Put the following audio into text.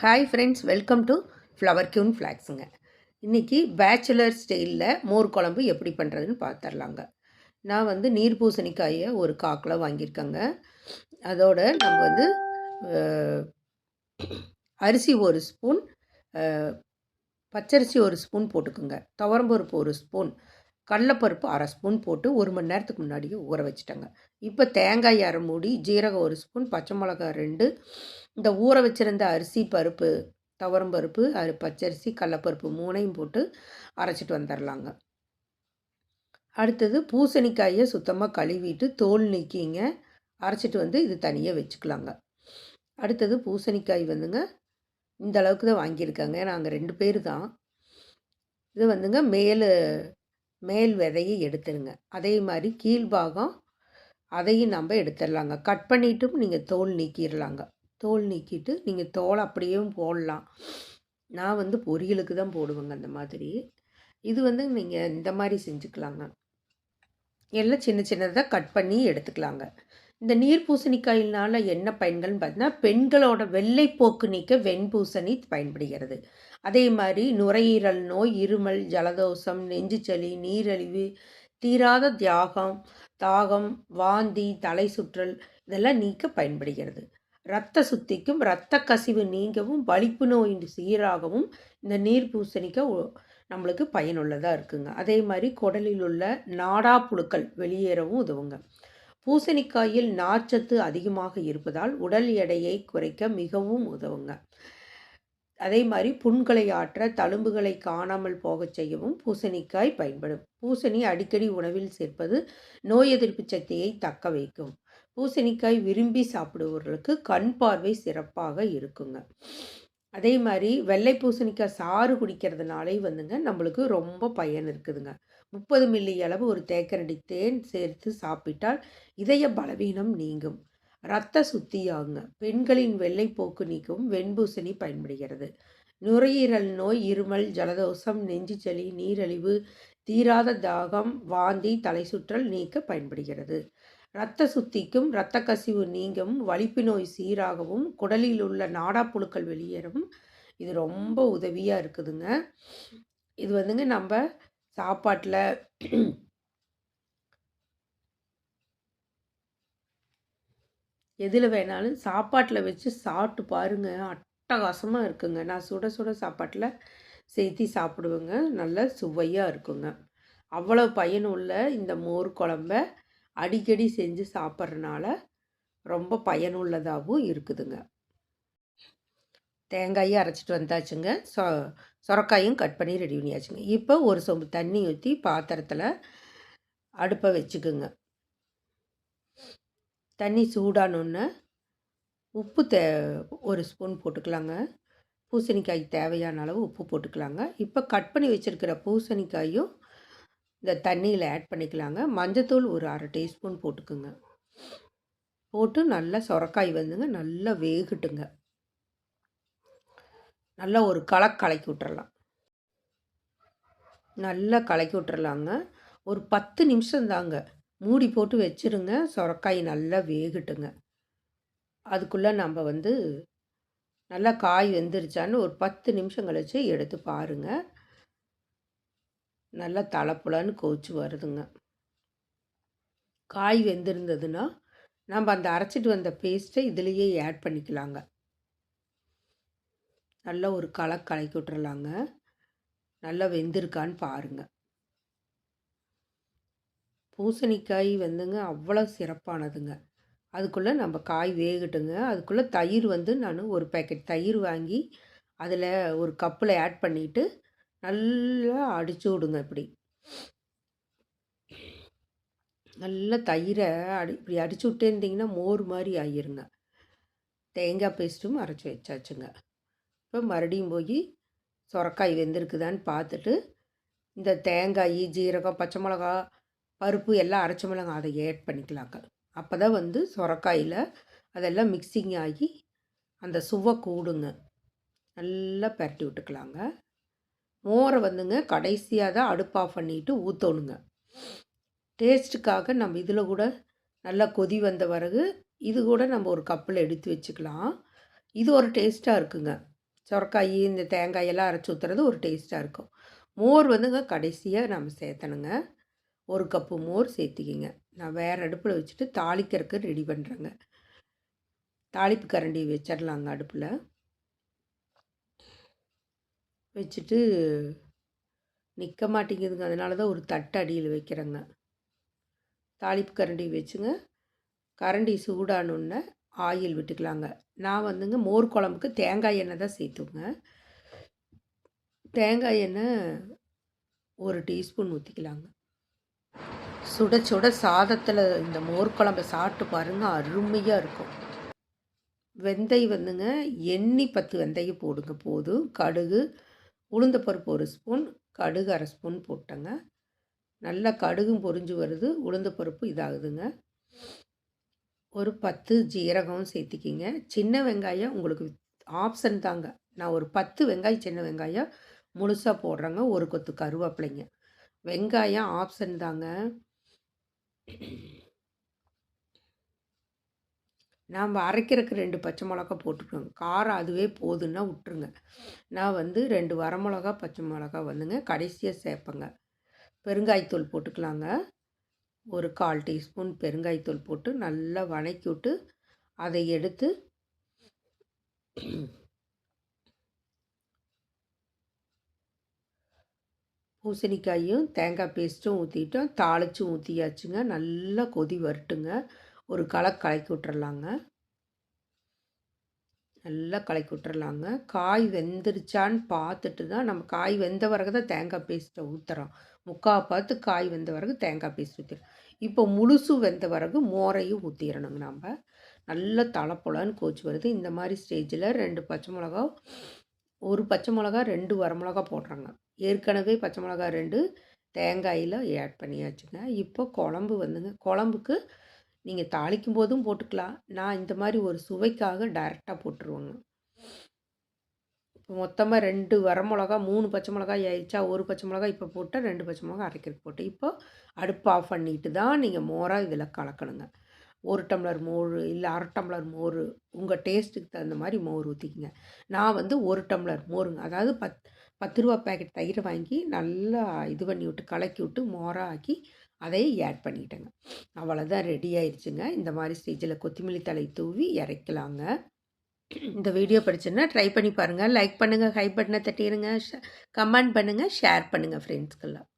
Hi friends welcome to flower queen ஃப்ளாக்ஸுங்க இன்றைக்கி bachelor ஸ்டைலில் மோர் குழம்பு எப்படி பண்ணுறதுன்னு பார்த்துர்லாங்க நான் வந்து நீர் பூசணிக்காயை ஒரு காக்கில் வாங்கியிருக்கேங்க. அதோட நம்ம வந்து அரிசி ஒரு ஸ்பூன் பச்சரிசி ஒரு ஸ்பூன் போட்டுக்குங்க. துவரம்பருப்பு ஒரு ஸ்பூன் கடலப்பருப்பு அரை ஸ்பூன் போட்டு ஒரு மணி நேரத்துக்கு முன்னாடியே ஊற வச்சுட்டேங்க. இப்போ தேங்காய் அரை மூடி ஜீரகம் ஒரு ஸ்பூன் பச்சை மிளகாய் ரெண்டு இந்த ஊற வச்சிருந்த அரிசி பருப்பு துவரம் பருப்பு அது பச்சரிசி கடலப்பருப்பு மூணையும் போட்டு அரைச்சிட்டு வந்துடலாங்க அடுத்தது பூசணிக்காயை சுத்தமாக கழுவிட்டு தோல் நீக்கிங்க. அரைச்சிட்டு வந்து இது தனியாக வச்சுக்கலாங்க. அடுத்தது பூசணிக்காய் வந்துங்க இந்த அளவுக்கு தான் வாங்கியிருக்காங்க. நாங்கள் ரெண்டு பேர் தான். இது வந்துங்க மேல் மேல் விதையை எடுத்துருங்க. அதே மாதிரி கீழ்பாகம் அதையும் நம்ம எடுத்துடலாங்க கட் பண்ணிட்டும் நீங்கள் தோல் நீக்கிடலாங்க தோல் நீக்கிட்டு நீங்கள் தோல் அப்படியும் போடலாம். நான் வந்து பொரியலுக்கு தான் போடுவேங்க அந்த மாதிரி. இது வந்து நீங்கள் இந்த மாதிரி செஞ்சுக்கலாங்க. எல்லாம் சின்ன சின்னதாக கட் பண்ணி எடுத்துக்கலாங்க. இந்த நீர் பூசணிக்காயினால் என்ன பயன்கள்னு பார்த்தீங்கன்னா பெண்களோட வெள்ளைப்போக்கு நீக்க வெண்பூசணி பயன்படுகிறது. அதே மாதிரி நுரையீரல் நோய் இருமல் ஜலதோஷம் நெஞ்சுச்சளி நீரழிவு தீராத தியாகம் தாகம் வாந்தி தலை சுற்றல் இதெல்லாம் நீக்க பயன்படுகிறது. இரத்த சுத்திக்கும் இரத்த கசிவு நீங்கவும் வலிப்பு நோய் சீராகவும் இந்த நீர் பூசணிக்காய் நம்மளுக்கு பயனுள்ளதாக இருக்குங்க. அதே மாதிரி குடலில் உள்ள நாடா புழுக்கள் வெளியேறவும் உதவுங்க. பூசணிக்காயில் நார்ச்சத்து அதிகமாக இருப்பதால் உடல் எடையை குறைக்க மிகவும் உதவுங்க. அதே மாதிரி புண்களை ஆற்ற தழும்புகளை காணாமல் போகச் செய்யவும் பூசணிக்காய் பயன்படும். பூசணி அடிக்கடி உணவில் சேர்ப்பது நோய் எதிர்ப்பு சக்தியை தக்க வைக்கும். பூசணிக்காய் விரும்பி சாப்பிடுபவர்களுக்கு கண் பார்வை சிறப்பாக இருக்குங்க. அதே மாதிரி வெள்ளை பூசணிக்காய் சாறு குடிக்கிறதுனாலே வந்துங்க நம்மளுக்கு ரொம்ப பயன் இருக்குதுங்க. முப்பது மில்லி அளவு ஒரு தேக்கரண்டி தேன் சேர்த்து சாப்பிட்டால் இதய பலவீனம் நீங்கும். இரத்த சுத்தியாகுங்க. பெண்களின் வெள்ளைப்போக்கு நீக்கவும் வெண்பூசணி பயன்படுகிறது. நுரையீரல் நோய் இருமல் ஜலதோஷம் நெஞ்சுச்சளி நீரழிவு தீராத தாகம் வாந்தி தலை சுற்றல் நீக்க பயன்படுகிறது. இரத்த சுத்திக்கும் இரத்த கசிவு நீங்கவும் வலிப்பு நோய் சீராகவும் குடலில் உள்ள நாடாப்புழுக்கள் வெளியேறவும் இது ரொம்ப உதவியாக இருக்குதுங்க. இது வந்துங்க நம்ம சாப்பாட்டில் எதில் வேணாலும் சாப்பாட்டில் வச்சு சாப்பிட்டு பாருங்க. அட்டகாசமாக இருக்குங்க. நான் சுட சுட சாப்பாட்டில் சேர்த்தி சாப்பிடுவேங்க. நல்ல சுவையாக இருக்குங்க. அவ்வளோ பயனுள்ள இந்த மோர் குழம்ப அடிக்கடி செஞ்சு சாப்பிட்றனால ரொம்ப பயனுள்ளதாகவும் இருக்குதுங்க. தேங்காயும் அரைச்சிட்டு வந்தாச்சுங்க. சொ சொரக்காயும் கட் பண்ணி ரெடி பண்ணியாச்சுங்க. இப்போ ஒரு சொம்பு தண்ணி ஊற்றி பாத்திரத்தில் அடுப்பை வச்சுக்குங்க. தண்ணி சூடானோன்னே உப்பு தே ஒரு ஸ்பூன் போட்டுக்கலாங்க. பூசணிக்காய் தேவையான அளவு உப்பு போட்டுக்கலாங்க. இப்போ கட் பண்ணி வச்சுருக்கிற பூசணிக்காயும் இந்த தண்ணியில் ஆட் பண்ணிக்கலாங்க. மஞ்சத்தூள் ஒரு அரை டீஸ்பூன் போட்டுக்குங்க. போட்டு நல்லா சொரக்காய் வந்துங்க. நல்லா வேகட்டுங்க. நல்லா ஒரு கலக் கலக்கி விட்டுறலாம். நல்லா கலக்கி விட்டுறலாங்க. ஒரு பத்து நிமிஷம் தாங்க. மூடி போட்டு வச்சிருங்க. சொரக்காய் நல்லா வேகட்டுங்க. அதுக்குள்ளே நம்ம வந்து நல்லா காய் வெந்துருச்சான்னு ஒரு பத்து நிமிஷம் கழிச்சு எடுத்து பாருங்க. நல்லா தளப்புலன்னு கொதிச்சு வருதுங்க. காய் வெந்திருந்ததுன்னா நம்ம அந்த அரைச்சிட்டு வந்த பேஸ்ட்டை இதுலேயே ஆட் பண்ணிக்கலாங்க. நல்லா ஒரு களை கலக்கி விட்டுறலாங்க. நல்லா வெந்திருக்கான்னு பாருங்கள் பூசணிக்காய் வந்துங்க அவ்வளோ சிறப்பானதுங்க. அதுக்குள்ளே நம்ம காய் வேகட்டுங்க. அதுக்குள்ளே தயிர் வந்து நான் ஒரு பேக்கெட் தயிர் வாங்கி அதில் ஒரு கப்பில் ஆட் பண்ணிவிட்டு நல்லா அடித்து விடுங்க இப்படி. நல்லா தயிரை அடி இப்படி அடிச்சு விட்டே இருந்தீங்கன்னா மோர் மாதிரி ஆயிருங்க. தேங்காய் பேஸ்ட்டும் அரைச்சி வச்சாச்சுங்க. இப்போ மறுபடியும் போய் சொரக்காய் வெந்திருக்குதான்னு பார்த்துட்டு இந்த தேங்காய் ஜீரகம் பச்சை மிளகா பருப்பு எல்லாம் அரைச்ச மிளகாய் அதை ஆட் பண்ணிக்கலாங்க. அப்போ தான் வந்து சொரக்காயில் அதெல்லாம் மிக்சிங் ஆகி அந்த சுவை கூடுங்க. நல்லா பரட்டி விட்டுக்கலாங்க. மோரை வந்துங்க கடைசியாக தான் அடுப்பு ஆஃப் பண்ணிவிட்டு ஊற்றணுங்க டேஸ்ட்டுக்காக நம்ம இதில் கூட நல்லா கொதி வந்த பிறகு இது கூட நம்ம ஒரு கப்பில் எடுத்து வச்சுக்கலாம். இது ஒரு டேஸ்ட்டாக இருக்குங்க. சொரக்காய் இந்த தேங்காயெல்லாம் அரைச்சி ஊற்றுறது ஒரு டேஸ்ட்டாக இருக்கும். மோர் வந்துங்க கடைசியாக நம்ம சேர்த்தணுங்க. ஒரு கப்பு மோர் சேர்த்திக்கிங்க. நான் வேறு அடுப்பில் வச்சுட்டு தாளிக்கிறதுக்கு ரெடி பண்ணுறேங்க தாளிப்பு கரண்டி வச்சிடலாங்க அடுப்பில். வச்சுட்டு நிற்க மாட்டேங்குதுங்க. அதனால தான் ஒரு தட்டு அடியில் வைக்கிறேங்க. தாளிப்பு கரண்டி வச்சுங்க. கரண்டி சூடானோடனே ஆயில் விட்டுக்கலாங்க. நான் வந்துங்க மோர் குழம்புக்கு தேங்காய் எண்ணெய் தான் சேர்த்துங்க தேங்காய் எண்ணெய் ஒரு டீஸ்பூன் ஊற்றிக்கலாங்க சுட சுட சாதத்தில் இந்த மோர் குழம்பை சாப்பிட்டு பாருங்கள் அருமையாக இருக்கும். வெந்தயம் வந்துங்க எண்ணி பத்து வெந்தயம் போடுங்க. போதும். கடுகு உளுந்தப்பருப்பு ஒரு ஸ்பூன் கடுகு அரை ஸ்பூன் போட்டேங்க. நல்லா கடுகும் பொரிஞ்சு வருது. உளுந்தப்பருப்பு இதாகுதுங்க. ஒரு பத்து ஜீரகம் சேர்த்திக்கிங்க. சின்ன வெங்காயம் உங்களுக்கு ஆப்ஷன் தாங்க. நான் ஒரு பத்து வெங்காயம் சின்ன வெங்காயம் முழுசாக போடுறேங்க. ஒரு கொத்து கருவேப்பிலைங்க. வெங்காயம் ஆப்ஷன் தாங்க. நாம் அரைக்கிறதுக்கு ரெண்டு பச்சை மிளகா போட்டுக்கோங்க. காரம் அதுவே போதுன்னா விட்டுருங்க. நான் வந்து ரெண்டு வரமிளகா பச்சை மிளகா வந்துங்க கடைசியாக சேர்ப்பேங்க. பெருங்காயத்தூள் போட்டுக்கலாங்க. ஒரு கால் டீஸ்பூன் பெருங்காயத்தூள் போட்டு நல்லா வணக்கி விட்டு அதை எடுத்து பூசணிக்காயும் தேங்காய் பேஸ்ட்டும் ஊற்றிட்டோம் தாளிச்சும் ஊற்றியாச்சுங்க நல்லா கொதி வரட்டுங்க. ஒரு களை கலக்கி விட்டுறலாங்க நல்லா கலக்கி விட்டுறலாங்க காய் வெந்துருச்சான்னு பார்த்துட்டு தான் நம்ம காய் வெந்த பிறகு தான் தேங்காய் பேஸ்ட்டை ஊற்றுறோம் முக்கால் பார்த்து காய் வெந்த பிறகு தேங்காய் பேஸ்ட் ஊற்றிடும் இப்போ முழுசு வெந்த பிறகு மோரையும் ஊற்றிடணுங்க நம்ம. நல்லா தலைப்பொலன்னு கோச்சு வருது. இந்த மாதிரி ஸ்டேஜில் ரெண்டு பச்சை மிளகா ஒரு பச்சை மிளகா ரெண்டு வரமிளகா போடுறாங்க. ஏற்கனவே பச்சை மிளகா ரெண்டு தேங்காயில் ஆட் பண்ணியாச்சுங்க. இப்போ குழம்பு வந்துங்க. குழம்புக்கு நீங்கள் தாளிக்கும் போதும் போட்டுக்கலாம். நான் இந்த மாதிரி ஒரு சுவைக்காக டைரெக்டாக போட்டுருவேங்க. இப்போ மொத்தமாக ரெண்டு வரமிளகா மூணு பச்சை மிளகாய் ஆயிடுச்சா ஒரு பச்சை மிளகா இப்போ போட்டால் ரெண்டு பச்சை மிளகா அரைக்கிறதுக்கு போட்டு இப்போ அடுப்பு ஆஃப் பண்ணிட்டு தான் நீங்கள் மோராக இதில் கலக்கணுங்க. ஒரு டம்ளர் மோர் இல்லை அரை டம்ளர் மோர் உங்கள் டேஸ்ட்டுக்கு தகுந்த மாதிரி மோர் ஊற்றிக்கிங்க நான் வந்து ஒரு டம்ளர் மோருங்க. அதாவது பத் பத்து ரூபா பேக்கெட் தயிரை வாங்கி நல்லா இது பண்ணி விட்டு கலக்கி விட்டு மோராக ஆக்கி அதையும் ஆட் பண்ணிட்டேங்க. அவ்வளோதான் ரெடி ஆயிடுச்சுங்க இந்த மாதிரி ஸ்டேஜில் கொத்தமல்லி தலை தூவி இறக்கலாங்க. இந்த வீடியோ பிடிச்சுன்னா ட்ரை பண்ணி பாருங்கள் லைக் பண்ணுங்கள் ஹை பட்டனை தட்டிடுங்க கமெண்ட் பண்ணுங்கள் ஷேர் பண்ணுங்கள் ஃப்ரெண்ட்ஸ்க்கெல்லாம்